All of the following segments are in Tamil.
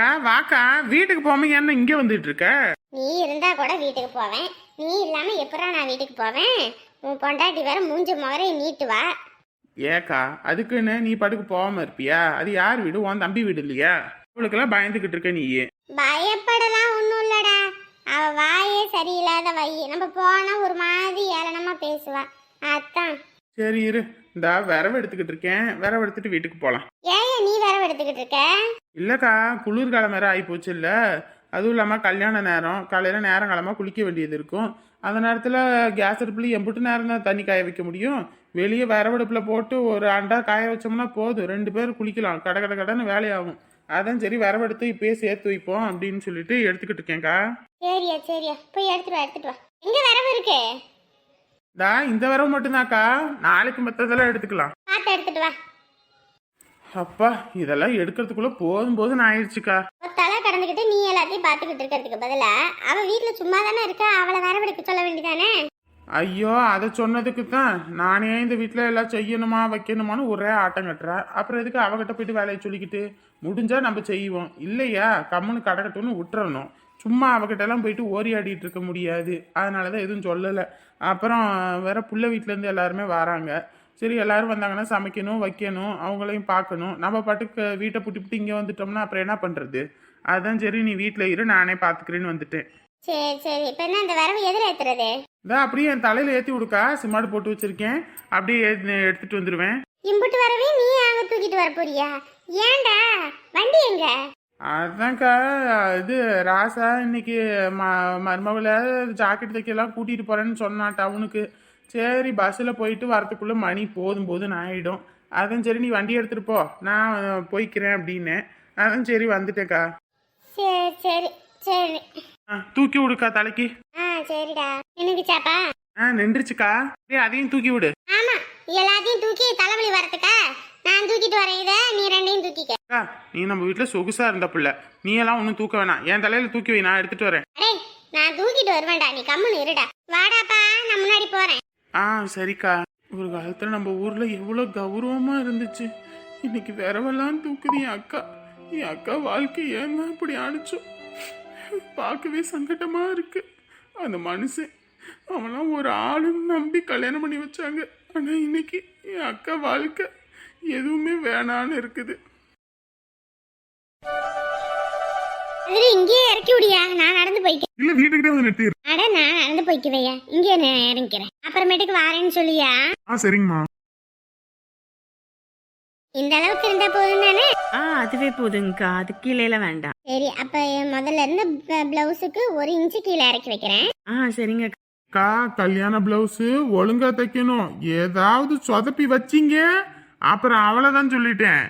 அக்கா வாக்கா வீட்டுக்கு போகாம என்ன இங்கே வந்துட்டு இருக்க நீ இருந்தா கூட வீட்டுக்கு போவேன். நீ இல்லாம எப்படா நான் வீட்டுக்கு போவேன்? உன் பொண்டாட்டி வேற மூஞ்சி முகரை நீட்டு வா. ஏக்கா அதுக்குன்னு நீ படுக்கு போகாம இருப்பியா? அது யார் வீடு? உன் தம்பி வீடு இல்லையா? அவளுக்கெல்லாம் பயந்துகிட்டு இருக்க நீயே. பயப்படலாம் ஒன்றும் இல்லடா. அவ வாயே சரியில்லாத வை. நம்ம போனா ஒரு மாதிரி ஏளனமா பேசுவா. அதான். சரி இரு. இந்த விரவு எடுத்துக்கிட்டு இருக்கேன். விரவு எடுத்துட்டு வீட்டுக்கு போகலாம் ஏன் நீ வேற எடுத்துக்கிட்டு இருக்க? இல்லைக்கா குளிர்காலம் வேற ஆகி போச்சு இல்லை அதுவும் இல்லாமல் கல்யாண நேரம் காலையில் நேரம் காலமாக குளிக்க வேண்டியது இருக்கும். அந்த நேரத்தில் கேஸ் அடுப்பில் எம்பிட்டு நேரம் தான் தண்ணி காய வைக்க முடியும். வெளியே விரவடுப்பில் போட்டு ஒரு அண்டா காய வச்சோம்னா போதும். ரெண்டு பேர் குளிக்கலாம். கட கட கடன்னு வேலையாகும். அதான் சரி விரவெடுத்து இப்பயே சேர்த்து வைப்போம் அப்படின்னு சொல்லிட்டு எடுத்துக்கிட்டு இருக்கேன்க்கா. சரியா சரியா. போய் எடுத்துட்டு வா எடுத்துட்டு வா. எங்க வரவு இருக்கு? இந்த விரவு மட்டும்தான்க்கா. நாளைக்கு மற்றதெல்லாம் எடுத்துக்கலாம். பார்த்து எடுத்துட்டு வா. அப்பா இதெல்லாம் எடுக்கிறதுக்குள்ள போதும் போதும் ஆயிடுச்சுக்கா. தலை கடந்துக்கிட்டு நீ எல்லாத்தையும் பார்த்துக்கிட்டு இருக்கிறதுக்கு பதிலா அவ வீட்டுல சும்மா தானே இருக்கா? அவளை வரவெடுக்க சொல்ல வேண்டியதானே? ஐயோ அதை சொன்னதுக்கு தான் நானே இந்த வீட்டில் எல்லாம் செய்யணுமா வைக்கணுமான்னு ஒரே ஆட்டம் கட்டுறா. அப்புறம் எதுக்கு அவகிட்ட போயிட்டு வேலையை சொல்லிக்கிட்டு? முடிஞ்சா நம்ம செய்வோம். இல்லையா கம்முன்னு கடக்கட்டும்னு விட்டுறணும். சும்மா அவகிட்ட எல்லாம் போயிட்டு ஓரி ஆடிட்டு இருக்க முடியாது. அதனால தான் எதுவும் சொல்லலை. அப்புறம் வேற புள்ள வீட்டிலேருந்து எல்லாருமே வராங்க. சரி எல்லாரும் வந்தாங்கன்னா சமைக்கணும் வைக்கணும் அவங்களையும் பார்க்கணும். நம்ம பாட்டுக்கு வீட்டை புட்டி புட்டி இங்கே வந்துட்டோம்னா அப்புறம் என்ன பண்ணுறது அதான் சரி நீ வீட்டில் இரு நானே பார்த்துக்கிறேன்னு வந்துட்டேன். சரி சரி. இப்ப என்ன இந்த வரவு எதிர ஏத்துறது? இந்த அப்படியே என் தலையில ஏத்தி விடுக்கா. சிமாடு போட்டு வச்சிருக்கேன். அப்படியே எடுத்துட்டு வந்துருவேன். இம்புட்டு வரவே நீ அங்க தூக்கிட்டு வர போறியா? ஏன்டா? வண்டி எங்க? அதான்க்கா இது ராசா இன்னைக்கு ம மருமகளை ஜாக்கெட் தைக்கலாம் கூட்டிட்டு போறேன்னு சொன்னான் டவுனுக்கு சரி பஸ்ஸில் போயிட்டு வரத்துக்குள்ள மணி போதும் போதும்னு ஆயிடும். அதான் சரி நீ வண்டி எடுத்துட்டு போ. நான் போய்க்கிறேன் அப்படின்னேன் அதான் சரி வந்துட்டேக்கா சரி சரி சரி. ஆ, தூக்கி விடுக்கா தலைக்கு. ஆ சரிடா. எனக்கு சாப்பா ஆ நின்றுச்சுக்கா. அப்படியே அதையும் தூக்கி விடு. ஆமா எல்லாத்தையும் தூக்கி தலைவலி வரதுக்கா நான் தூக்கிட்டு வரேன் இதை நீ ரெண்டையும் தூக்கிக்க. நீ நம்ம வீட்டில் சொகுசா இருந்த பிள்ளை. நீ எல்லாம் ஒன்றும் தூக்க வேணாம். என் தலையில தூக்கி வை நான் எடுத்துட்டு வரேன். நான் தூக்கிட்டு வருவேன்டா. நீ கம்முன்னு இருடா. வாடாப்பா நான் முன்னாடி போறேன். ஆ சரிக்கா. ஒரு காலத்துல நம்ம ஊர்ல எவ்வளவு கௌரவமா இருந்துச்சு. இன்னைக்கு விரவெல்லாம் தூக்குது என் அக்கா. என் அக்கா வாழ்க்கை ஏன் அப்படி இப்படி பார்க்கவே சங்கடமா இருக்கு. அந்த மனுஷன் அவன்லாம் ஒரு ஆளுன்னு நம்பி கல்யாணம் பண்ணி வச்சாங்க. ஆனா இன்னைக்கு என் அக்கா வாழ்க்கை எதுவுமே வேணான்னு இருக்குது. அது இங்கேயே இறக்கி விடியா. நான் நடந்து போய்க்கிறேன் இல்ல வீட்டுக்கிட்டே வந்து நிறுத்தி அட நான் நடந்து போய்க்குவையா இங்கே நான் இறங்கிக்கிறேன் அப்புறமேட்டுக்கு வாரேன்னு சொல்லியா? ஆ சரிங்கம்மா. இந்த அளவுக்கு இருந்தா போதும் தானே? ஆ அதுவே போதுங்கக்கா. அது கீழேல வேண்டாம். சரி அப்ப முதல்ல இருந்து பிளவுஸுக்கு ஒரு இன்ச்சு கீழே இறக்கி வைக்கிறேன். ஆ சரிங்க. அக்கா கல்யாண பிளவுஸ் ஒழுங்கா தைக்கணும். ஏதாவது சொதப்பி வச்சீங்க. அப்புறம் அவ்வளவுதான் சொல்லிட்டேன்.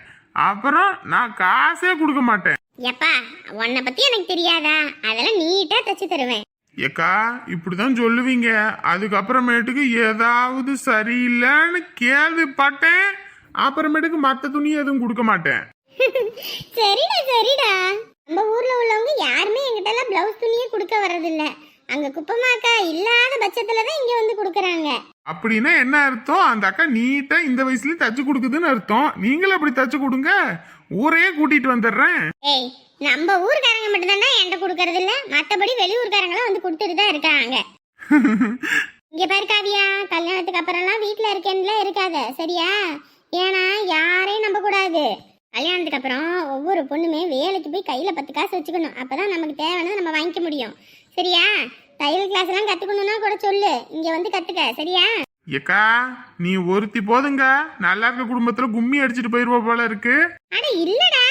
அப்புறம் நான் காசே கொடுக்க மாட்டேன். எப்பா உன்னை பத்தி எனக்கு தெரியாதா? அதெல்லாம் நீட்டா தச்சு தருவேன். ஏக்கா இப்படிதான் சொல்லுவீங்க. அதுக்கப்புறமேட்டுக்கு ஏதாவது சரியில்லைன்னு கேள்விப்பட்டேன். அப்புறமேட்டுக்கு மற்ற துணி எதுவும் கொடுக்க மாட்டேன். சரிடா சரிடா. நம்ம ஊர்ல உள்ளவங்க யாருமே என்கிட்ட எல்லாம் பிளவுஸ் துணியே கொடுக்க வர்றதில்ல. அங்க குப்பமாக்கா இல்லாத பட்சத்துல தான் இங்க வந்து கொடுக்கறாங்க. அப்படின்னா என்ன அர்த்தம்? அந்த அக்கா நீட்டா இந்த வயசுலயும் தச்சு கொடுக்குதுன்னு அர்த்தம். நீங்களும் அப்படி தச்சு கொடுங்க. ஊரையே கூட்டிட்டு வந்துடுறேன். ஏய் நம்ம ஊர்க்காரங்க மட்டும் தான் என்கிட்ட கொடுக்கறது இல்ல? மத்தபடி வெளியூர்காரங்களும் வந்து கொடுத்துட்டு தான் இருக்காங்க. இங்க பாரு காவியா கல்யாணத்துக்கு அப்புறம்லாம் வீட்ல இருக்கேன்ல இருக்காத. சரியா? ஏன்னா யாரையும் நம்ப கூடாது. கல்யாணத்துக்கு அப்புறம் ஒவ்வொரு பொண்ணுமே வேலைக்கு போய் கையில பத்து காசு வச்சுக்கணும். அப்பதான் நமக்கு தேவையானதை நம்ம வாங்கிக்க முடியும். சரியா? தையல் கிளாஸ் எல்லாம் கத்துக்கணும்னா கூட சொல்லு. இங்க வந்து கத்துக்க. சரியா? ஏக்கா நீ ஒருத்தி போதுங்க. நல்லா இருக்க குடும்பத்துல கும்மி அடிச்சிட்டு போயிருவ போல இருக்கு. அட இல்லடா.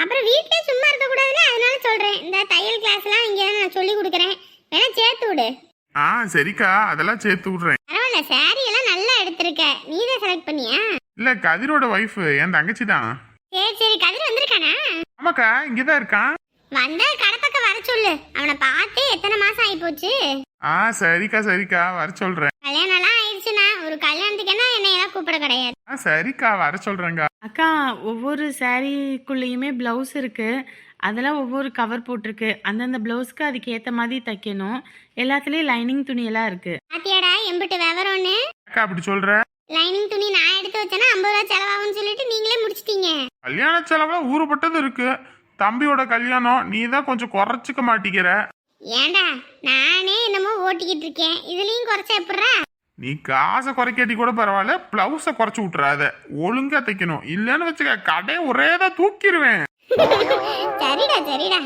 அப்புறம் வீட்லயே சும்மா இருக்க கூடாதுல அதனால சொல்றேன். இந்த தையல் கிளாஸ் எல்லாம் இங்க நான் சொல்லி கொடுக்குறேன். வேணா சேர்த்து விடு. ஆ சரிக்கா. அதெல்லாம் சேர்த்து விடுறேன். பரவாயில்ல. சாரி எல்லாம் நல்லா எடுத்திருக்க. நீ தான் செலக்ட் பண்ணியா? இல்ல கதிரோட ஒய்ஃப் என் தங்கச்சி தான் சரி சரி. கதிர் வந்திருக்கானா? ஆமாக்கா இங்கதான் இருக்கான். வந்தா சொல்லு. அவனை பார்த்து எத்தனை மாசம் ஆகி போச்சு ஆ சரிக்கா சரிக்கா. வர சொல்றேன். கல்யாணம் எல்லாம் ஆயிடுச்சுன்னா ஒரு கல்யாணத்துக்குன்னா என்னை எல்லாம் கூப்பிட கிடையாது. ஆ சரிக்கா. வர சொல்றேங்க அக்கா ஒவ்வொரு சாரீக்குள்ளேயுமே ப்ளவுஸ் இருக்கு. அதெல்லாம் ஒவ்வொரு கவர் போட்டிருக்கு. அந்தந்த ப்ளவுஸ்க்கு அதுக்கு ஏற்ற மாதிரி தைக்கணும். எல்லாத்துலேயும் லைனிங் துணியெல்லாம் இருக்கு. பாத்தியாடா எம்பிட்டு விவரம்னு? அக்கா அப்படி சொல்ற? லைனிங் துணி நான் எடுத்து வச்சேன்னா ஐம்பது ரூபா செலவாகும்னு சொல்லிட்டு நீங்களே முடிச்சிட்டீங்க. கல்யாண செலவுல ஊறுபட்டது இருக்கு. தம்பியோட கல்யாணம் நீ தான் கொஞ்சம் குறைச்சிக்க மாட்டிக்கிற. ஏண்டா நானே என்னமோ ஓட்டிக்கிட்டு இருக்கேன். இதுலயும் குறைச்சா எப்படா நீ காசை குறைக்காட்டி கூட பரவாயில்ல பிளவுஸை குறைச்சு விட்டுறாத. ஒழுங்கா தைக்கணும். இல்லைன்னு வச்சுக்க கடையை ஒரே தான் தூக்கிடுவேன் சரிடா சரிடா.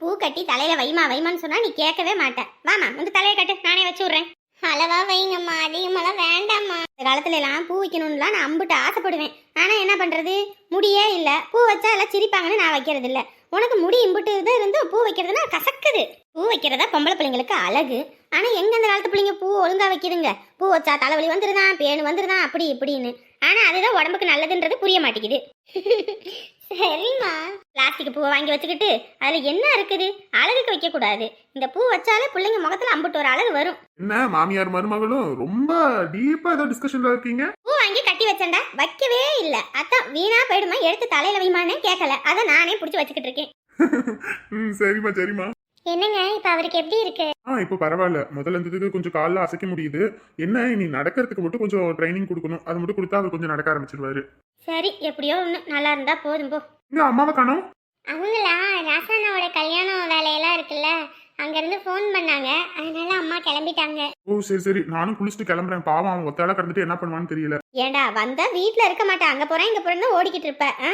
பூ கட்டி தலையில வைமா வைமான்னு சொன்னா நீ கேட்கவே மாட்ட. வாமா உங்க தலையை கட்டு. நானே வச்சு விடுறேன். அளவா வைங்கம்மா அதிகமெல்லாம் வேண்டாம்மா. இந்த காலத்துல எல்லாம் பூ வைக்கணும்லாம் நான் அம்புட்டு ஆசைப்படுவேன். ஆனா என்ன பண்றது? முடியே இல்ல. பூ வச்சா எல்லாம் சிரிப்பாங்கன்னு நான் வைக்கிறது இல்ல. உனக்கு முடி இம்புட்டு இது இருந்து பூ வைக்கிறதுனா கசக்குது. பூ வைக்கிறதா பொம்பளை பிள்ளைங்களுக்கு அழகு. ஆனா எங்க அந்த காலத்து பிள்ளைங்க பூ ஒழுங்கா வைக்கிதுங்க? பூ வச்சா தலைவலி வந்துருதான் பேனு வந்துருதான் அப்படி இப்படின்னு. ஆனா அதுதான் உடம்புக்கு நல்லதுன்றது புரிய மாட்டேங்குது. சரிம்மா. பிளாஸ்டிக் பூவை வாங்கி வச்சுக்கிட்டு அதுல என்ன இருக்குது? அழகுக்கு வைக்க கூடாது இந்த பூ வச்சாலே பிள்ளைங்க முகத்துல அம்புட்டு ஒரு அழகு வரும். என்ன மாமியார் மருமகளும் ரொம்ப டீப்பா ஏதோ டிஸ்கஷன்ல இருக்கீங்க? பூ வாங்கி கட்டி வச்சேன்டா. வைக்கவே இல்ல. அதான் வீணா போயிடுமா? எடுத்து தலையில வைமானே கேட்கல அதை நானே புடிச்சு வச்சுக்கிட்டு இருக்கேன். ம் சரிம்மா சரிம்மா. என்னங்க இப்ப அவருக்கு எப்படி இருக்கு? ஆ இப்போ பரவாயில்ல. முதல்ல இருந்ததுக்கு கொஞ்சம் காலில் அசைக்க முடியுது. என்ன நீ நடக்கிறதுக்கு மட்டும் கொஞ்சம் ட்ரைனிங் கொடுக்கணும். அது மட்டும் கொடுத்தா அவர் கொஞ்சம் நடக்க ஆரம்பிச்சிருவாரு. சரி எப்படியோ ஒண்ணு. நல்லா இருந்தா போதும் போ. இங்க அம்மாவை காணோம்? அவங்களா? ராசானாவோட கல்யாணம் வேலையெல்லாம் இருக்குல்ல. அங்கிருந்து ஃபோன் பண்ணாங்க. அதனால அம்மா கிளம்பிட்டாங்க. ஓ சரி சரி. நானும் குளிச்சுட்டு கிளம்புறேன். பாவம் அவன் ஒத்தால கடந்துட்டு என்ன பண்ணுவான்னு தெரியல. ஏண்டா வந்தா வீட்ல இருக்க மாட்டேன். அங்க போறேன் இங்க போறேன்னு ஓடிக்கிட்டு இருப்ப ஆ?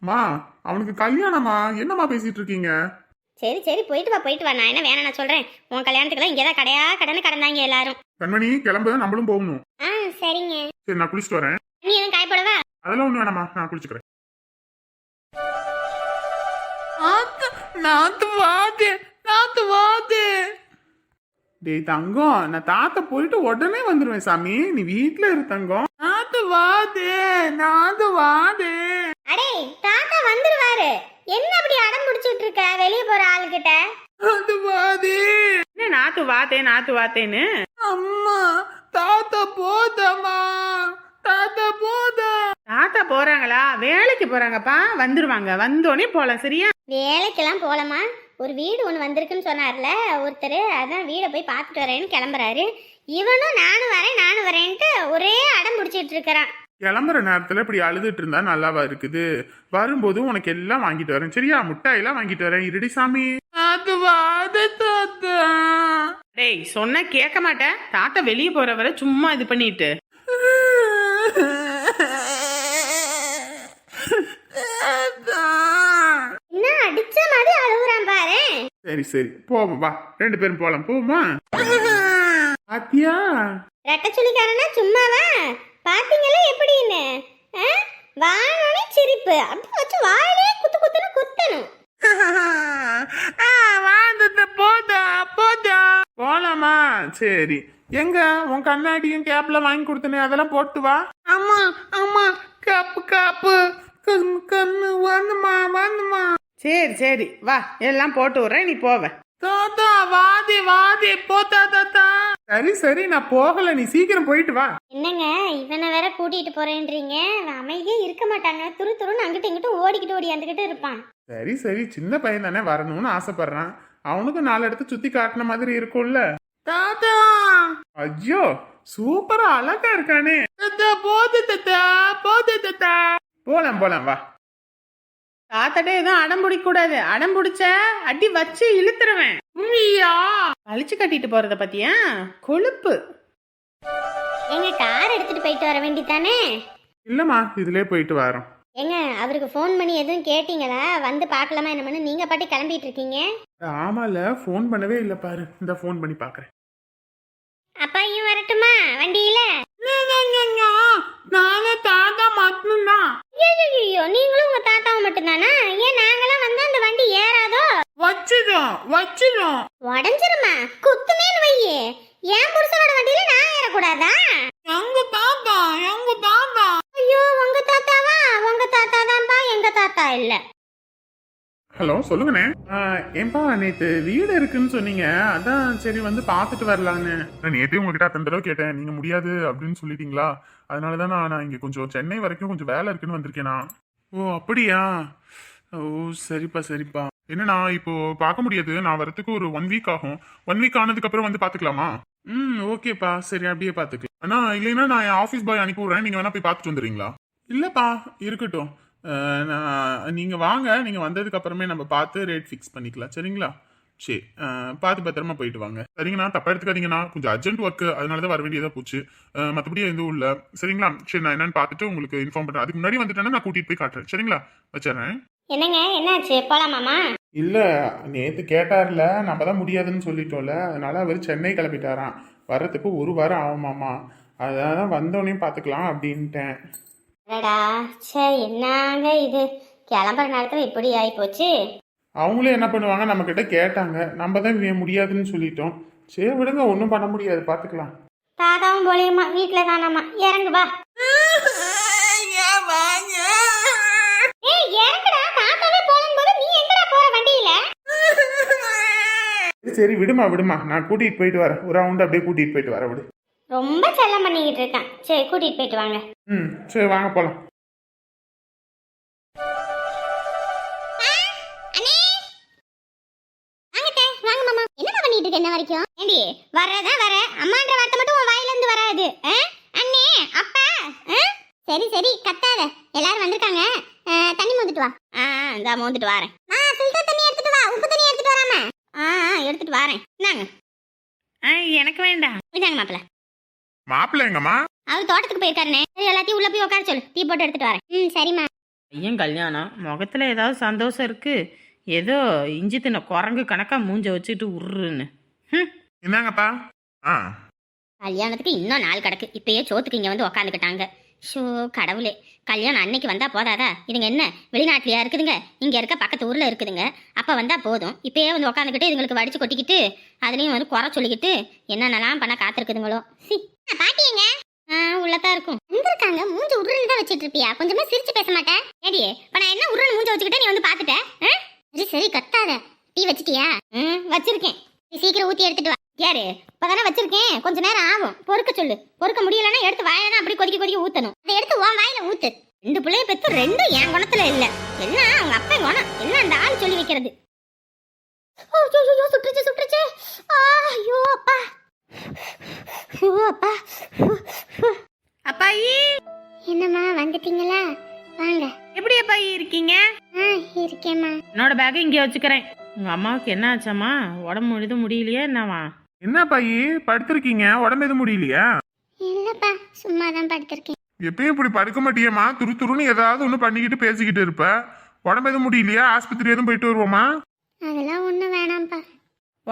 மா அவனுக்கு கல்யாணமா? என்னம்மா பேசிட்டு இருக்கீங்க? சரி சரி. போயிட்டு வா போயிட்டு வா. நான் என்ன வேணாம் நான் சொல்றேன். உன் கல்யாணத்துக்குலாம் இங்கே தான் கடையா கடன்னு கடந்தாங்க எல்லாரும். கண்மணி கிளம்பு. நம்மளும் போகணும். ஆ சரிங்க. சரி நான் குளிச்சுட்டு வரேன். அதெல்லாம் ஒண்ணு வேணாமா நான் குளிச்சுக்கிறேன். நாத்து வாது நாத்து வாது டேய் தங்கம் நான் தாத்தா போயிட்டு உடனே வந்துருவேன் சாமி. நீ வீட்ல இரு தங்கம். நாத்து வாது நாத்து வாது அடே தாத்தா வந்துருவாரு. என்ன அப்படி அடம் பிடிச்சிட்டு இருக்க? வெளியே போற ஆளுகிட்ட. நாத்து வாது என்ன நாத்து வாத்தே நாத்து வாத்தேன்னு? அம்மா தாத்தா போதம்மா தாத்தா போதா தாத்தா போறாங்களா வேலைக்கு போறாங்கப்பா வந்துருவாங்க. வந்தோடனே போலாம் சரியா? வேலைக்கெல்லாம் போலமா? ஒரு வீடு ஒன்று வந்திருக்குன்னு சொன்னார்ல ஒருத்தர் அதான் வீடை போய் பார்த்துட்டு வரேன்னு கிளம்புறாரு. இவனும் நானும் வரேன் நானும் வரேன்ட்டு ஒரே அடம் பிடிச்சிட்டு இருக்கிறான். கிளம்புற நேரத்துல இப்படி அழுதுட்டு இருந்தா நல்லாவா இருக்குது? வரும்போது உனக்கு எல்லாம் வாங்கிட்டு வரேன் சரியா? முட்டாயெல்லாம் வாங்கிட்டு வரேன் இருடி சாமி. அது வாது தாத்தா. டேய் சொன்னா கேட்க மாட்டேன். தாத்தா வெளியே போறவரை சும்மா இது பண்ணிட்டு என்ன அடிச்ச மாதிரி அழுகுறான் பாரு சரி சரி. போவோம் வா. ரெண்டு பேரும் போலாம். போமா பாத்தியா? ரெட்ட சொல்லிக்காரனா சும்மாவா? பாத்தீங்களா எப்படின்னு? வானோனே சிரிப்பு. அப்படி வச்சு வாயிலே குத்து குத்துன்னு குத்தணும். வாழ்ந்தது போதா போதா. போலாமா? சரி. எங்க? உன் கண்ணாடியும் கேப்ல வாங்கி கொடுத்தனே அதெல்லாம் போட்டு வா. அம்மா அம்மா காப்பு காப்பு. கண்ணு கண்ணு வந்துமா வந்துமா சரி சரி. வா எல்லாம் போட்டு விட்றேன். நீ போவ. தாத்தா வாதி வாதி போத்தா தாத்தா சரி சரி நான் போகல. நீ சீக்கிரம் போயிட்டு வா. என்னங்க இவனை வேற கூட்டிட்டு போறேன்றீங்க. அமைதியே இருக்க மாட்டாங்க. துரு துருன்னு அங்கிட்டு இங்கிட்டு ஓடிக்கிட்டு ஓடியாந்துக்கிட்டு இருப்பான். சரி சரி. சின்ன பையன் தானே வரணும்னு ஆசைப்படுறான். அவனுக்கும் நாலு இடத்து சுத்தி காட்டின மாதிரி இருக்கும்ல. தாத்தா! ஐயோ சூப்பரா அழகா இருக்கானே. தாத்தா போது தாத்தா போது தாத்தா. போலாம் போலாம் வா. தாத்தாட்டே எதுவும் அடம் பிடிக்க கூடாது அடம் பிடிச்ச அடி வச்சு இழுத்துருவேன். அழிச்சு கட்டிட்டு போறத பத்தியா? கொழுப்பு. எங்க கார் எடுத்துட்டு போயிட்டு வர வேண்டித்தானே இல்லம்மா இதுலயே போயிட்டு வரோம். ஏங்க அவருக்கு ஃபோன் பண்ணி எதுவும் கேட்டீங்களா? வந்து பார்க்கலாமா என்னமனு நீங்க பாட்டி கிளம்பிட்டு இருக்கீங்க. ஆமால ஃபோன் பண்ணவே இல்லை பாரு. இந்த ஃபோன் பண்ணி பாக்குறேன். அப்பாயும் வரட்டுமா? வண்டியில? நானே தாத்தா மட்டும்தான். ஐயோ நீங்களும் உங்க தாத்தாவும் மட்டும்தானா? ஏன் நாங்களாம் வந்து அந்த வண்டி ஏறாதோ? வச்சிடும் வச்சிடும் உடஞ்சிருமா? குத்துனேன்னு வையே. என் புருஷனோட வண்டியில நான் ஏறக்கூடாதா? எங்க தாத்தா எங்க தாத்தா. ஐயோ உங்க தாத்தாவா? உங்க தாத்தா தான்ப்பா எங்க தாத்தா இல்ல. ஹலோ சொல்லுங்கண்ணே. ஏன்பா நேத்து வீடு இருக்குன்னு சொன்னீங்க. அதான் சரி வந்து பார்த்துட்டு வரலான்னு. நான் நேத்தே உங்ககிட்ட அத்தனை தடவை கேட்டேன். நீங்க முடியாது அப்படின்னு சொல்லிட்டீங்களா? அதனால தான் நான் இங்க கொஞ்சம் சென்னை வரைக்கும் கொஞ்சம் வேலை இருக்குன்னு வந்திருக்கேனா ஓ அப்படியா? ஓ சரிப்பா சரிப்பா. என்னண்ணா இப்போ பார்க்க முடியாது. நான் வரதுக்கு ஒரு ஒன் வீக் ஆகும். ஒன் வீக் ஆனதுக்கு அப்புறம் வந்து பாத்துக்கலாமா ம் ஓகேப்பா. சரி அப்படியே பாத்துக்கலாம் அண்ணா இல்லைன்னா நான் ஆஃபீஸ் பாய் அனுப்பி விடுறேன். நீங்க வேணா போய் பார்த்துட்டு வந்துடுறீங்களா? இல்லப்பா இருக்கட்டும். நான் நீங்கள் வாங்க நீங்கள் வந்ததுக்கு அப்புறமே நம்ம பார்த்து ரேட் ஃபிக்ஸ் பண்ணிக்கலாம். சரிங்களா? சரி. பார்த்து பத்திரமா போயிட்டு வாங்க. சரிங்கண்ணா தப்பா எடுத்துக்காதீங்கண்ணா. கொஞ்சம் அர்ஜென்ட் ஒர்க் அதனால தான் வர வேண்டியதாக போச்சு. மற்றபடி எதுவும் இல்லை. சரிங்களா? சரி நான் என்னன்னு பார்த்துட்டு உங்களுக்கு இன்ஃபார்ம் பண்ணுறேன் அதுக்கு முன்னாடி வந்துட்டேன்னா நான் கூட்டிகிட்டு போய் காட்டுறேன். சரிங்களா? வச்சிடுறேன் என்னங்க? என்னாச்சு? போலாமாமா இல்லை நேற்று கேட்டார்ல நம்ம தான் முடியாதுன்னு சொல்லிட்டோம்ல. அதனால அவர் சென்னை கிளம்பிட்டாராம். வர்றதுக்கு ஒரு வாரம் ஆகுமாமா அதான் வந்தோடனே பார்த்துக்கலாம் அப்படின்ட்டேன். அடடா சே என்னங்க இது? கிளம்புற நேரத்துல இப்படி ஆகி போச்சு அவங்களும் என்ன பண்ணுவாங்க? நம்ம கிட்ட கேட்டாங்க. நம்ம தான் வே- முடியாதுன்னு சொல்லிட்டோம். சரி விடுங்க ஒன்றும் பண்ண முடியாது. பார்த்துக்கலாம் தாத்தாவும் போலியம்மா வீட்டுல காணாமா இறங்கு வா. ஏய் இறங்குடா. தாத்தாவே போலும் போது நீ எங்கடா போற வண்டியில? சரி, சரி விடுமா விடுமா. நான் கூட்டிகிட்டு போயிட்டு வரேன். ஒரு ரவுண்டு அப்படியே கூட்டிகிட்டு போயிட்டு வரேன் விடு. ரொம்ப செல்லம் பண்ணிக்கிட்டு இருக்கேன். சரி கூட்டிட்டு போயிட்டு வாங்க. ம் சரி வாங்க போகலாம் வாங்க மாமா. என்னமா பண்ணிட்டு இருக்க என்ன வரைக்கும்? ஏண்டி வர்றதா வர? அம்மான்ற வார்த்தை மட்டும் உன் வாயில இருந்து வராது? அண்ணே அப்பா. ஆ? சரி சரி கத்தாத. எல்லாரும் வந்திருக்காங்க. தண்ணி மோந்துட்டு வா. ஆ இந்த மோந்துட்டு வரேன். ஆ ஃபில்டர் தண்ணி எடுத்துட்டு வா. உப்பு தண்ணி எடுத்துட்டு வராம. ஆ ஆ, எடுத்துட்டு வரேன். இந்தாங்க. ஆ எனக்கு வேண்டாம். இதாங்க மாப்பிள்ள. மாப்பிள்ளை எங்கம்மா? அவர் தோட்டத்துக்கு போயிருக்காருனே சரி, எல்லாத்தையும் உள்ள போய் உட்கார சொல்லு. டீ போட்டு எடுத்துட்டு வரேன். ம் சரிம்மா. பையன் கல்யாணம். முகத்தில் ஏதாவது சந்தோஷம் இருக்கு? ஏதோ இஞ்சி தின்ன குரங்கு கணக்காக மூஞ்ச வச்சுட்டு உருன்னு ம். என்னங்கப்பா ஆ. கல்யாணத்துக்கு இன்னும் நாள் கிடக்கு. இப்பயே சோத்துக்கு இங்க வந்து உக்காந்துக்கிட்டாங்க. ஷோ கடவுளே. கல்யாணம் அன்னைக்கு வந்தா போதாதா? இதுங்க என்ன? வெளிநாட்டிலயா இருக்குதுங்க? இங்க இருக்க பக்கத்து ஊர்ல இருக்குதுங்க. அப்ப வந்தா போதும். இப்பயே வந்து உக்காந்துக்கிட்டு இதுங்களுக்கு வடிச்சு கொட்டிக்கிட்டு அதுலயும் வந்து குறை சொல்லிக்கிட்டு என்னென்னலாம் பண்ண காத்திருக்குதுங்களோ. சி. பாட்டியங்க ஆ உள்ளதான் இருக்கும். வந்திருக்காங்க. மூஞ்சி உருன்னு தான் வச்சிட்டு இருப்பியா? கொஞ்சமா சிரிச்சு பேச மாட்டேன். ஏடி இப்ப நான் என்ன உருன்னு மூஞ்சி வச்சுக்கிட்டே நீ வந்து பாத்துட்ட? ஆ? சரி சரி கத்தாத. டீ வச்சிட்டியா? ம் வச்சிருக்கேன். நீ சீக்கிரம் ஊத்தி எடுத்துட்டு வா. யாரு? இப்பதானே வச்சிருக்கேன். கொஞ்ச நேரம் ஆகும். பொறுக்க சொல்லு. பொறுக்க முடியலன்னா எடுத்து வாயில தான் அப்படி கொதிக்க கொதிக்க ஊத்தணும். அதை எடுத்து உன் வாயில ஊத்து. ரெண்டு பிள்ளைய பெத்து ரெண்டும் என் குணத்துல இல்ல. எல்லாம் அவங்க அப்பா குணம்? எல்லாம் அந்த ஆள் சொல்லி வைக்கிறது? ஓ, ஐயோ, ஐயோ, அப்பா. அப்பா அப்பாயி! என்னம்மா வந்துட்டீங்களா? வாங்க. எப்படி அப்பாயி இருக்கீங்க? ஆ இருக்கேம்மா. என்னோட பேக்கை இங்கே வச்சுக்கிறேன். உங்கள் அம்மாவுக்கு என்ன ஆச்சாம்மா உடம்பு எதுவும் முடியலையா என்னவா என்ன பையி படுத்திருக்கீங்க. உடம்பு எதுவும் முடியலையா? இல்லப்பா சும்மா தான் படுத்திருக்கேன். எப்பயும் இப்படி படுக்க மாட்டியேம்மா? துரு துருன்னு ஏதாவது ஒன்று பண்ணிக்கிட்டு பேசிக்கிட்டு இருப்ப. உடம்பு எதுவும் முடியலையா? ஆஸ்பத்திரி எதுவும் போயிட்டு வருவோமா? அதெல்லாம் ஒன்றும் வேணாம்ப்பா.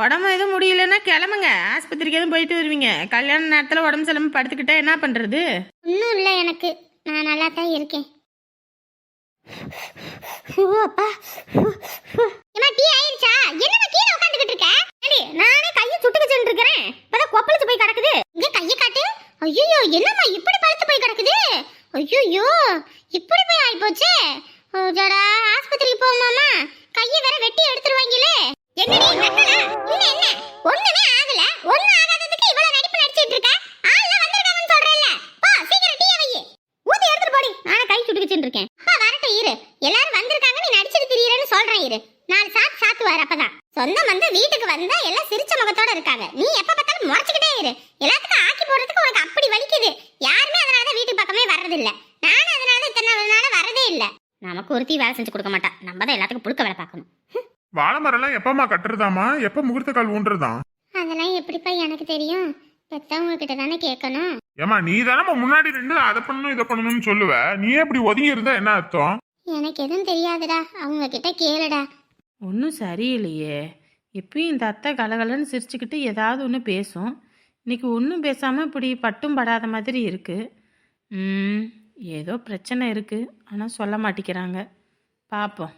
உடம்பு எதுவும் முடியலன்னா கிளம்புங்க. ஆஸ்பத்திரிக்கு எதுவும் போயிட்டு வருவீங்க. கல்யாண நேரத்தில் உடம்பு சிலம்பு படுத்துக்கிட்டா என்ன பண்ணுறது ஒன்றும் இல்லை எனக்கு. நான் நல்லா தான் இருக்கேன். ஓ அப்பா. ஏமா டீ ஆயிருச்சா? என்னமா கீழே உட்காந்துக்கிட்டு இருக்க? நானே கையை சுட்டுக்கிச்சுன்னு இருக்கிறேன் இப்பதான் கொப்பளிச்சு போய் கிடக்குது. இங்க கையை காட்டு. ஐயோ என்னம்மா இப்படி பழுத்து போய் கிடக்குது? ஐயோ இப்படி போய் ஆயிப்போச்சு. ஜடா ஆஸ்பத்திரிக்கு போமாமா கையை வேற வெட்டி எடுத்துருவாங்களே. என்னடி? நக்கலா இல்ல என்ன? ஒண்ணுமே ஆகல ஒண்ணு ஆகாததுக்கு இவ்வளவு நடிப்பு நடிச்சிட்டு இருக்க ஆள்ல வந்திருக்காங்கன்னு சொல்றேன்ல. போ சீக்கிரம் டீ வை ஊத்தி எடுத்துட்டு போடி. நானே கை சுட்டுக்கிச்சுன்னு இருக்கேன் அப்பா வரட்டும் இரு. எல்லாரும் வந்திருக்காங்க நீ நடிச்சிட்டு திரியறேன்னு சொல்றேன் இரு. நாலு சாத்து சாத்து வர அப்பதான். சொந்தம் வந்து வீட்டுக்கு வந்தா எல்லாம் சிரிச்ச முகத்தோட இருக்காங்க. நீ எப்ப பார்த்தாலும் முறைச்சுக்கிட்டே இரு. எல்லாத்துக்கும் ஆக்கி போடுறதுக்கு உனக்கு அப்படி வலிக்குது. யாருமே அதனாலதான் வீட்டு பக்கமே வர்றது இல்ல நானும் அதனால இத்தனை நாள வரதே இல்ல. நமக்கு ஒருத்தி வேலை செஞ்சு கொடுக்க மாட்டா. நம்ம தான் எல்லாத்துக்கும் புழுக்க வேலை பார்க்கணும். வாழை மரம்லாம் எப்பமா கட்டுறதாமா எப்ப முகூர்த்த கால் ஊன்றதாம் அதெல்லாம் எப்படிப்பா எனக்கு தெரியும்? பெத்தவங்க கிட்ட தானே கேட்கணும். ஏமா நீ தானே முன்னாடி நின்று அதை பண்ணணும் இதை பண்ணணும்னு சொல்லுவ. நீ எப்படி ஒதுங்கி இருந்தா என்ன அர்த்தம்? எனக்கு எதுவும் தெரியாதுடா. அவங்க கிட்ட கேளுடா. ஒன்றும் சரியில்லையே. எப்பயும் இந்த அத்தை கலகலன்னு சிரிச்சுக்கிட்டு ஏதாவது ஒன்று பேசும். இன்னைக்கு ஒன்றும் பேசாமல் இப்படி பட்டும் படாத மாதிரி இருக்குது ஏதோ பிரச்சனை இருக்குது ஆனால் சொல்ல மாட்டேங்கிறாங்க. பார்ப்போம்